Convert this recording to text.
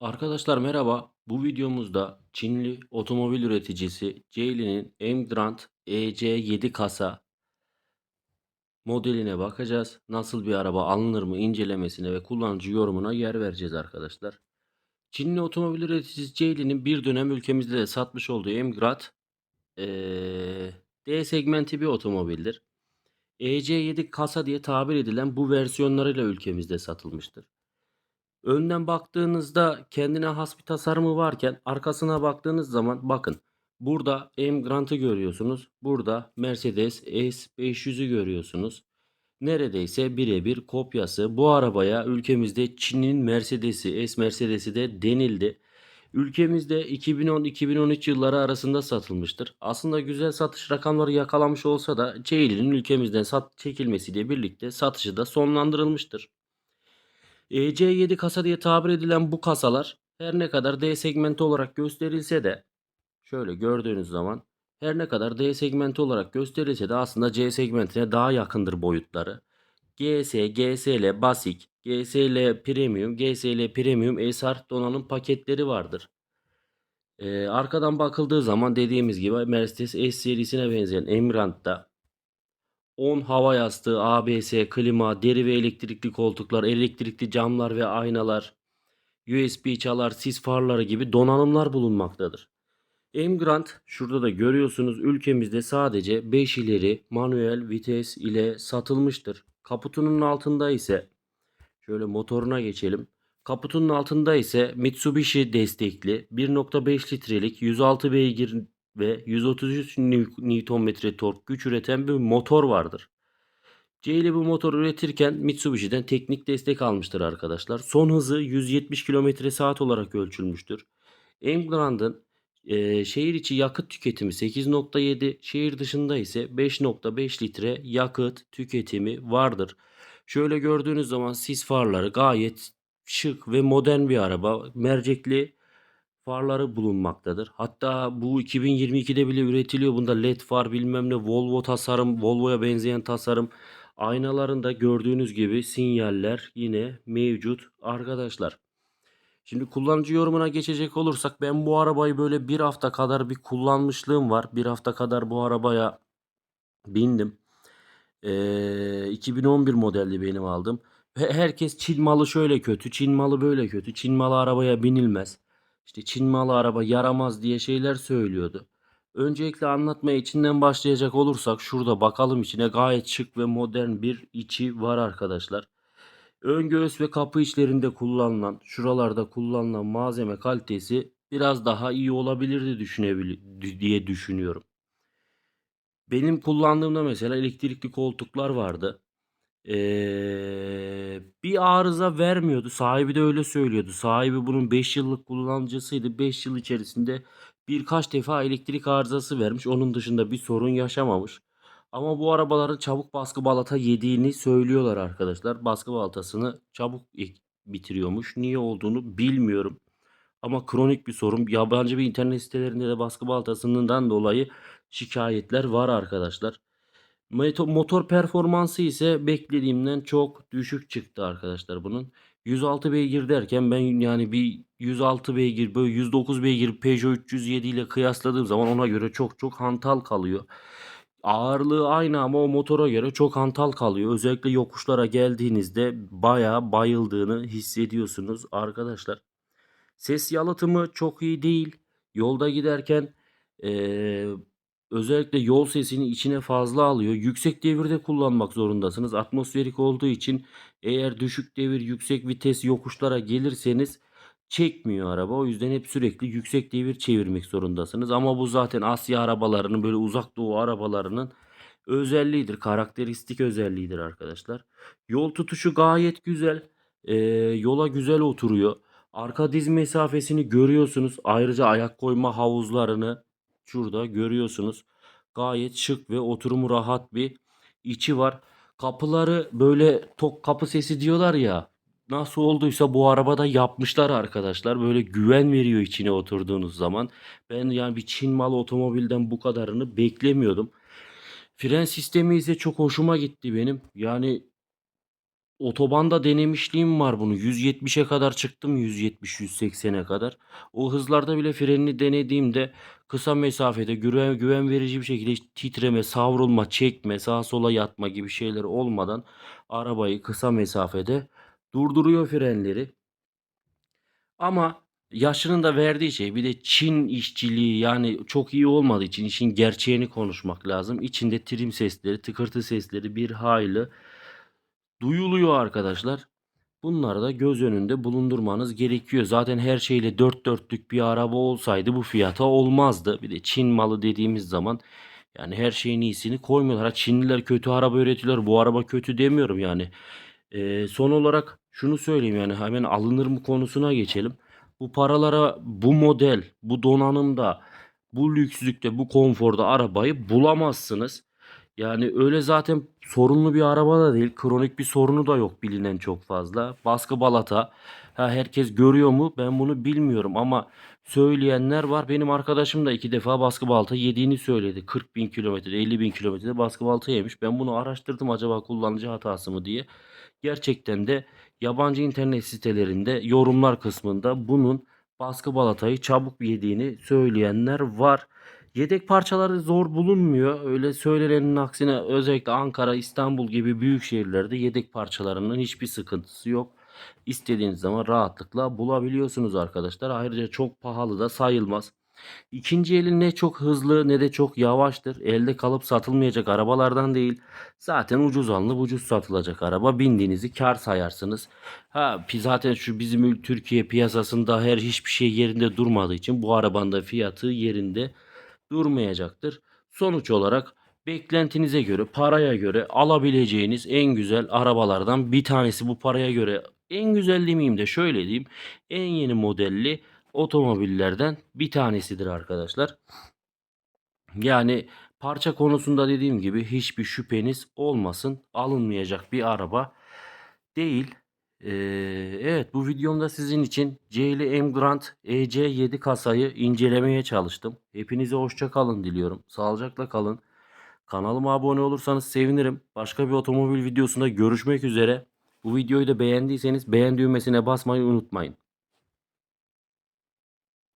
Arkadaşlar merhaba. Bu videomuzda Çinli otomobil üreticisi Geely'nin Emgrand EC7 kasa modeline bakacağız. Nasıl bir araba alınır mı incelemesine ve kullanıcı yorumuna yer vereceğiz arkadaşlar. Çinli otomobil üreticisi Geely'nin bir dönem ülkemizde de satmış olduğu Emgrand eee, D segmenti bir otomobildir. EC7 kasa diye tabir edilen bu versiyonlarıyla ülkemizde satılmıştır. Önden baktığınızda kendine has bir tasarımı varken arkasına baktığınız zaman bakın burada M Grant'ı görüyorsunuz. Burada Mercedes S500'ü görüyorsunuz. Neredeyse birebir kopyası. Bu arabaya ülkemizde Çin'in Mercedes'i, S Mercedes'i de denildi. Ülkemizde 2010-2013 yılları arasında satılmıştır. Aslında güzel satış rakamları yakalamış olsa da Geely'nin ülkemizden sat çekilmesiyle birlikte satışı da sonlandırılmıştır. EC7 kasa diye tabir edilen bu kasalar her ne kadar D segmenti olarak gösterilse de şöyle gördüğünüz zaman her ne kadar D segmenti olarak gösterilse de aslında C segmentine daha yakındır boyutları. GS, GSL Basic, GSL Premium, GSL Premium SR donanım paketleri vardır. Ee, arkadan bakıldığı zaman dediğimiz gibi Mercedes S serisine benzeyen Emgrand'da 10 hava yastığı, ABS, klima, deri ve elektrikli koltuklar, elektrikli camlar ve aynalar, USB çalar, sis farları gibi donanımlar bulunmaktadır. Emgrand şurada da görüyorsunuz ülkemizde sadece 5 ileri manuel vites ile satılmıştır. Kaputunun altında ise şöyle motoruna geçelim. Kaputunun altında ise Mitsubishi destekli 1.5 litrelik 106 beygir ve 133 Nm tork güç üreten bir motor vardır. Geely bu motor üretirken Mitsubishi'den teknik destek almıştır arkadaşlar. Son hızı 170 km saat olarak ölçülmüştür. Emgrand'ın e, şehir içi yakıt tüketimi 8.7, şehir dışında ise 5.5 litre yakıt tüketimi vardır. Şöyle gördüğünüz zaman sis farları gayet şık ve modern bir araba. Mercekli farları bulunmaktadır. Hatta bu 2022'de bile üretiliyor. Bunda led far bilmem ne Volvo tasarım, Volvo'ya benzeyen tasarım. Aynalarında gördüğünüz gibi sinyaller yine mevcut arkadaşlar. Şimdi kullanıcı yorumuna geçecek olursak ben bu arabayı böyle bir hafta kadar bir kullanmışlığım var. Bir hafta kadar bu arabaya bindim. Ee, 2011 modelli benim aldım. Ve herkes Çin malı şöyle kötü, Çin malı böyle kötü, Çin malı arabaya binilmez. İşte Çin malı araba yaramaz diye şeyler söylüyordu. Öncelikle anlatmaya içinden başlayacak olursak şurada bakalım içine gayet şık ve modern bir içi var arkadaşlar. Ön göğüs ve kapı içlerinde kullanılan, şuralarda kullanılan malzeme kalitesi biraz daha iyi olabilirdi düşünebilir diye düşünüyorum. Benim kullandığımda mesela elektrikli koltuklar vardı. Ee, bir arıza vermiyordu. Sahibi de öyle söylüyordu. Sahibi bunun 5 yıllık kullanıcısıydı. 5 yıl içerisinde birkaç defa elektrik arızası vermiş. Onun dışında bir sorun yaşamamış. Ama bu arabaların çabuk baskı balata yediğini söylüyorlar arkadaşlar. Baskı balatasını çabuk bitiriyormuş. Niye olduğunu bilmiyorum. Ama kronik bir sorun. Yabancı bir internet sitelerinde de baskı balatasından dolayı şikayetler var arkadaşlar. Motor performansı ise beklediğimden çok düşük çıktı arkadaşlar bunun. 106 beygir derken ben yani bir 106 beygir böyle 109 beygir Peugeot 307 ile kıyasladığım zaman ona göre çok çok hantal kalıyor. Ağırlığı aynı ama o motora göre çok hantal kalıyor. Özellikle yokuşlara geldiğinizde bayağı bayıldığını hissediyorsunuz arkadaşlar. Ses yalıtımı çok iyi değil. Yolda giderken ee, özellikle yol sesini içine fazla alıyor. Yüksek devirde kullanmak zorundasınız. Atmosferik olduğu için eğer düşük devir, yüksek vites yokuşlara gelirseniz çekmiyor araba. O yüzden hep sürekli yüksek devir çevirmek zorundasınız. Ama bu zaten Asya arabalarının böyle uzak doğu arabalarının özelliğidir. Karakteristik özelliğidir arkadaşlar. Yol tutuşu gayet güzel. Ee, yola güzel oturuyor. Arka diz mesafesini görüyorsunuz. Ayrıca ayak koyma havuzlarını şurada görüyorsunuz. Gayet şık ve oturumu rahat bir içi var. Kapıları böyle tok kapı sesi diyorlar ya. Nasıl olduysa bu arabada yapmışlar arkadaşlar. Böyle güven veriyor içine oturduğunuz zaman. Ben yani bir Çin malı otomobilden bu kadarını beklemiyordum. Fren sistemi ise çok hoşuma gitti benim. Yani otobanda denemişliğim var bunu. 170'e kadar çıktım. 170-180'e kadar. O hızlarda bile frenini denediğimde kısa mesafede güven, güven verici bir şekilde titreme, savrulma, çekme, sağa sola yatma gibi şeyler olmadan arabayı kısa mesafede durduruyor frenleri. Ama yaşının da verdiği şey bir de Çin işçiliği yani çok iyi olmadığı için işin gerçeğini konuşmak lazım. İçinde trim sesleri, tıkırtı sesleri bir hayli duyuluyor arkadaşlar. Bunları da göz önünde bulundurmanız gerekiyor. Zaten her şeyle dört dörtlük bir araba olsaydı bu fiyata olmazdı. Bir de Çin malı dediğimiz zaman yani her şeyin iyisini koymuyorlar. Çinliler kötü araba üretiyorlar. Bu araba kötü demiyorum yani. Ee, son olarak şunu söyleyeyim yani hemen alınır mı konusuna geçelim. Bu paralara bu model, bu donanımda, bu lükslükte, bu konforda arabayı bulamazsınız. Yani öyle zaten sorunlu bir araba da değil. Kronik bir sorunu da yok bilinen çok fazla. Baskı balata. Ha, herkes görüyor mu? Ben bunu bilmiyorum ama söyleyenler var. Benim arkadaşım da iki defa baskı balata yediğini söyledi. 40 bin kilometrede 50 bin kilometrede baskı balata yemiş. Ben bunu araştırdım acaba kullanıcı hatası mı diye. Gerçekten de yabancı internet sitelerinde yorumlar kısmında bunun baskı balatayı çabuk yediğini söyleyenler var. Yedek parçaları zor bulunmuyor. Öyle söylenenin aksine özellikle Ankara, İstanbul gibi büyük şehirlerde yedek parçalarının hiçbir sıkıntısı yok. İstediğiniz zaman rahatlıkla bulabiliyorsunuz arkadaşlar. Ayrıca çok pahalı da sayılmaz. İkinci eli ne çok hızlı ne de çok yavaştır. Elde kalıp satılmayacak arabalardan değil. Zaten ucuz alınıp ucuz satılacak araba. Bindiğinizi kar sayarsınız. Ha zaten şu bizim Türkiye piyasasında her hiçbir şey yerinde durmadığı için bu arabanın da fiyatı yerinde durmayacaktır. Sonuç olarak beklentinize göre, paraya göre alabileceğiniz en güzel arabalardan bir tanesi bu paraya göre. En güzel demeyeyim de şöyle diyeyim. En yeni modelli otomobillerden bir tanesidir arkadaşlar. Yani parça konusunda dediğim gibi hiçbir şüpheniz olmasın. Alınmayacak bir araba değil. Ee, evet bu videomda sizin için CL Emgrand EC7 kasayı incelemeye çalıştım. Hepinize hoşça kalın diliyorum. Sağlıcakla kalın. Kanalıma abone olursanız sevinirim. Başka bir otomobil videosunda görüşmek üzere. Bu videoyu da beğendiyseniz beğen düğmesine basmayı unutmayın.